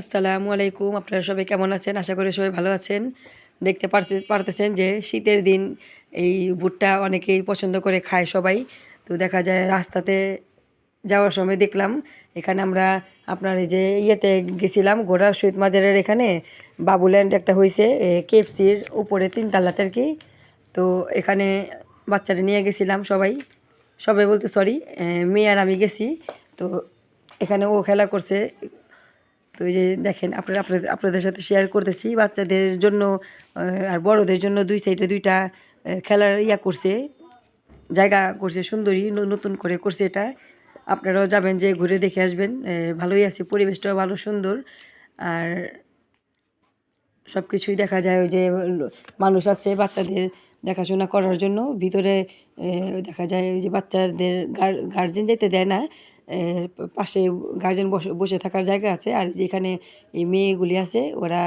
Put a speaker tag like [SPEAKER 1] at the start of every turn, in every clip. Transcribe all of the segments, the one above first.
[SPEAKER 1] আসসালামু আলাইকুম আপনারা সবাই কেমন আছেন আশা করি সবাই ভালো আছেন দেখতে পারতে পারতেছেন যে শীতের দিন এই ভুট্টা অনেকেই পছন্দ করে খায় সবাই তো দেখা যায় রাস্তাতে যাওয়ার সময় দেখলাম এখানে আমরা আপনার এই যে ইয়েতে গেছিলাম ঘোড়া সৈত মাজারের এখানে বাবুল্যান্ড একটা হয়েছে কেপসির উপরে তিনতলাতে আর কি তো এখানে বাচ্চারা নিয়ে গেছিলাম সবাই সবাই বলতে সরি মেয়ে আর আমি গেছি তো এখানে ও খেলা করছে তো এই যে দেখেন আপনারা আপনাদের আপনাদের সাথে শেয়ার করতেছি বাচ্চাদের জন্য আর বড়দের জন্য দুই সাইডে দুইটা খেলার ইয়া করছে জায়গা করছে সুন্দরী নতুন করে করছে এটা আপনারাও যাবেন যে ঘুরে দেখে আসবেন ভালোই আছে পরিবেশটাও ভালো সুন্দর আর সব কিছুই দেখা যায় যে মানুষ আছে বাচ্চাদের দেখাশোনা করার জন্য ভিতরে দেখা যায় যে বাচ্চাদের গার্জেন যেতে দেয় না পাশে গার্জেন বসে বসে থাকার জায়গা আছে আর যেখানে এই মেয়েগুলি আছে ওরা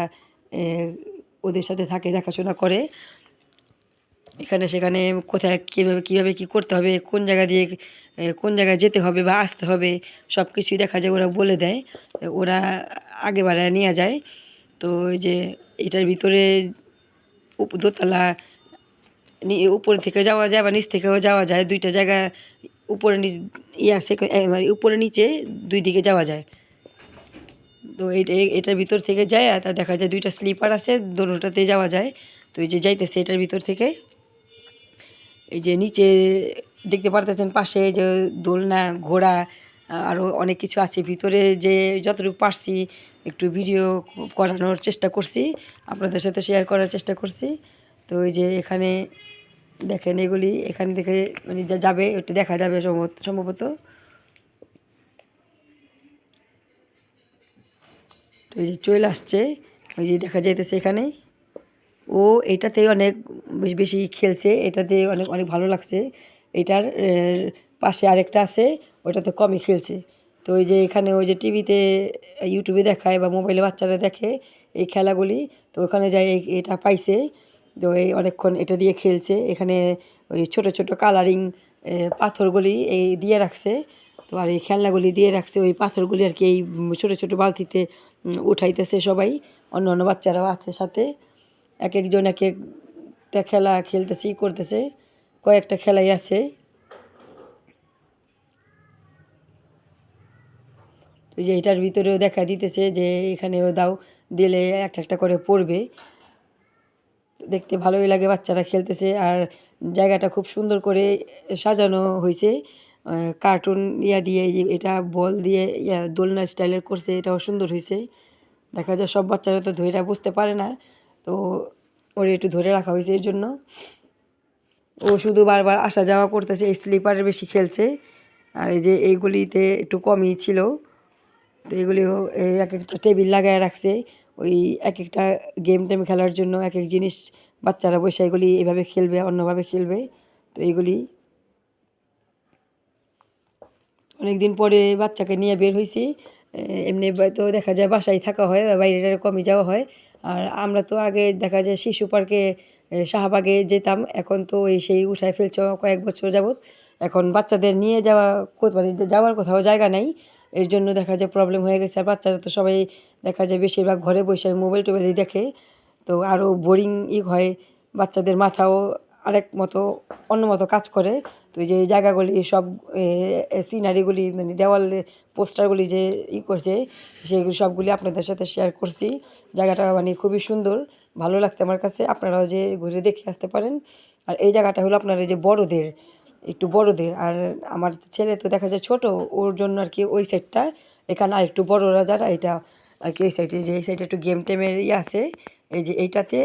[SPEAKER 1] ওদের সাথে থাকে দেখাশোনা করে এখানে সেখানে কোথায় কীভাবে কীভাবে কী করতে হবে কোন জায়গা দিয়ে কোন জায়গায় যেতে হবে বা আসতে হবে সব কিছুই দেখা যায় ওরা বলে দেয় ওরা আগে বাড়ায় নিয়ে যায় তো যে এটার ভিতরে দোতলা উপর থেকে যাওয়া যায় বা নিচ থেকেও যাওয়া যায় দুইটা জায়গা উপরে নিচ ইয়ে সেখানে উপরে নিচে দুই দিকে যাওয়া যায় তো এটা এটার ভিতর থেকে যায় আর তা দেখা যায় দুইটা স্লিপার আছে দোনোটাতে যাওয়া যায় তো এই যে যাইতেছে এটার ভিতর থেকে এই যে নিচে দেখতে পারতেছেন পাশে যে দোলনা ঘোড়া আরও অনেক কিছু আছে ভিতরে যে যতটুকু পারছি একটু ভিডিও করানোর চেষ্টা করছি আপনাদের সাথে শেয়ার করার চেষ্টা করছি তো ওই যে এখানে দেখেন এগুলি এখানে দেখে মানে যা যাবে ওটা দেখা যাবে সম্ভবত তো এই যে চলে আসছে ওই যে দেখা যাইতেছে এখানে ও এটাতে অনেক বেশ বেশি খেলছে এটাতে অনেক অনেক ভালো লাগছে এটার পাশে আরেকটা আছে ওটাতে কমই খেলছে তো ওই যে এখানে ওই যে টিভিতে ইউটিউবে দেখায় বা মোবাইলে বাচ্চারা দেখে এই খেলাগুলি তো ওখানে যাই এটা পাইছে তো এই অনেকক্ষণ এটা দিয়ে খেলছে এখানে ওই ছোট ছোট কালারিং পাথরগুলি এই দিয়ে রাখছে তো আর এই খেলনাগুলি দিয়ে রাখছে ওই পাথরগুলি আর কি এই ছোটো ছোটো বালতিতে উঠাইতেছে সবাই অন্য অন্য বাচ্চারাও আছে সাথে এক একজন এক একটা খেলা খেলতেছে করতেছে কয়েকটা খেলাই আছে তো যে এটার ভিতরেও দেখা দিতেছে যে এখানেও দাও দিলে একটা একটা করে পড়বে দেখতে ভালোই লাগে বাচ্চারা খেলতেছে আর জায়গাটা খুব সুন্দর করে সাজানো হয়েছে কার্টুন ইয়া দিয়ে এটা বল দিয়ে ইয়া দোলনা স্টাইলের করছে এটাও সুন্দর হয়েছে দেখা যায় সব বাচ্চারা তো ধরে বুঝতে পারে না তো ওর একটু ধরে রাখা হয়েছে এর জন্য ও শুধু বারবার আসা যাওয়া করতেছে এই স্লিপারে বেশি খেলছে আর এই যে এইগুলিতে একটু কমই ছিল তো এগুলিও এক একটা টেবিল লাগায় রাখছে ওই এক একটা গেম টেম খেলার জন্য এক এক জিনিস বাচ্চারা বসে এগুলি এভাবে খেলবে অন্যভাবে খেলবে তো এইগুলি অনেক দিন পরে বাচ্চাকে নিয়ে বের হয়েছি এমনি তো দেখা যায় বাসায় থাকা হয় বাইরে কমে যাওয়া হয় আর আমরা তো আগে দেখা যায় শিশু পার্কে শাহবাগে যেতাম এখন তো এই সেই উঠায় ফেলছ কয়েক বছর যাবত এখন বাচ্চাদের নিয়ে যাওয়া মানে যাওয়ার কোথাও জায়গা নেই এর জন্য দেখা যায় প্রবলেম হয়ে গেছে আর বাচ্চারা তো সবাই দেখা যায় বেশিরভাগ ঘরে বসে মোবাইল টোবাইলই দেখে তো আরও বোরিং ই হয় বাচ্চাদের মাথাও আরেক মতো অন্য মতো কাজ করে তো যে জায়গাগুলি সব সিনারিগুলি মানে দেওয়াল পোস্টারগুলি যে ই করছে সেগুলি সবগুলি আপনাদের সাথে শেয়ার করছি জায়গাটা মানে খুবই সুন্দর ভালো লাগছে আমার কাছে আপনারাও যে ঘুরে দেখে আসতে পারেন আর এই জায়গাটা হলো আপনারা যে বড়দের একটু বড়দের আর আমার ছেলে তো দেখা যায় ছোট ওর জন্য আর কি ওই সাইডটা এখানে আর একটু বড়রা যারা এটা আর কি এই সাইডে যে এই সাইডে একটু গেম টেমের ইয়ে আছে এই যে এইটাতে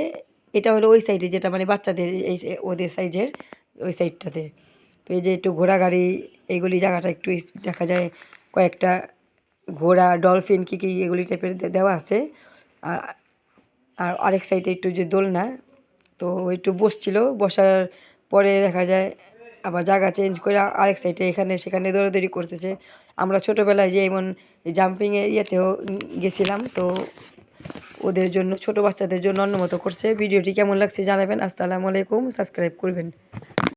[SPEAKER 1] এটা হলো ওই সাইডে যেটা মানে বাচ্চাদের এই ওদের সাইজের ওই সাইডটাতে তো এই যে একটু ঘোড়া গাড়ি এইগুলি জায়গাটা একটু দেখা যায় কয়েকটা ঘোড়া ডলফিন কী কী এগুলি টাইপের দেওয়া আছে আর আর আরেক সাইডে একটু যে দোলনা তো একটু বসছিল বসার পরে দেখা যায় আবার জায়গা চেঞ্জ করে আরেক সাইডে এখানে সেখানে দৌড়াদৌড়ি করতেছে আমরা ছোটোবেলায় যে এমন জাম্পিংয়ের ইয়েতেও গেছিলাম তো ওদের জন্য ছোট বাচ্চাদের জন্য অন্য মতো করছে ভিডিওটি কেমন লাগছে জানাবেন আসসালামু আলাইকুম সাবস্ক্রাইব করবেন